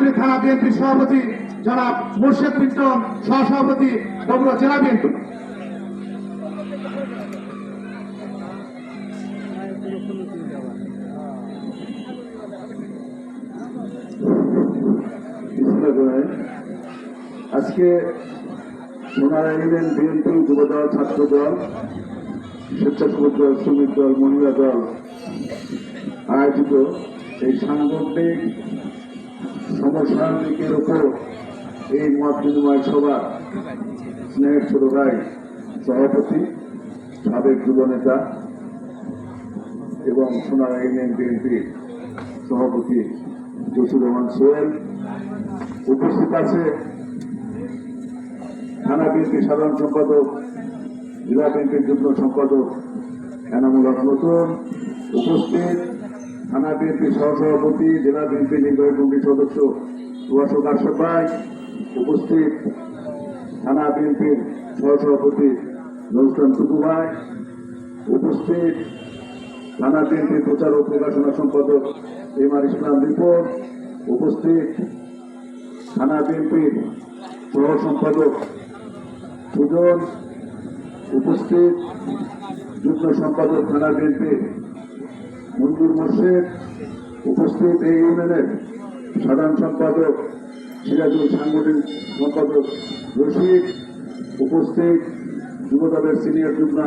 গাবতলী থানা বিএনপির সভাপতি জনাব মুর্শেদ পিন্টন সহসভাপতি বগুড়া জেলা বিএনপি। আজকে সোনারা ইউনিয়ন বিএনপি যুবদল ছাত্র দল স্বেচ্ছাসেবক দল, শ্রমিক দল, মহিলা দল আয়োজিত এই সাংগঠনিক সমসাময়িকের উপর এই মত বিনিময় সভা, স্নেহের ছোট ভাই, সভাপতি, সাবেক যুব নেতা এবং সোনারা ইউনিয়ন বিএনপির সভাপতি জসির রহমান সোহেল উপস্থিত আছে থানা বিএনপি সাধারণ সম্পাদক, জেলা বিএনপির যুগ্ম সম্পাদক এনামুল হক নতুন। উপস্থিত থানা বিএনপি সহসভাপতি, জেলা বিএনপি নির্বাহী কমিটির সদস্য সুভাষক আশরাফ ভাই উপস্থিত থানা বিএনপির সহসভাপতি নজরুল টুকু ভাই, উপস্থিত থানা বিএনপির প্রচার ও প্রকাশনা সম্পাদক এম আর ইসলাম রিপোর্ট, উপস্থিত থানা বিএনপির সহ সম্পাদক সুজন, উপস্থিত যুগ্ম সম্পাদক থানা বিএনপি মঞ্জুর মোর্শেদ উপস্থিত এই ইউনিয়নের সাধারণ সম্পাদক সিরাজুল সাংগঠনিক সম্পাদক রশিদ, উপস্থিত যুবদলের সিনিয়র যুগ্ম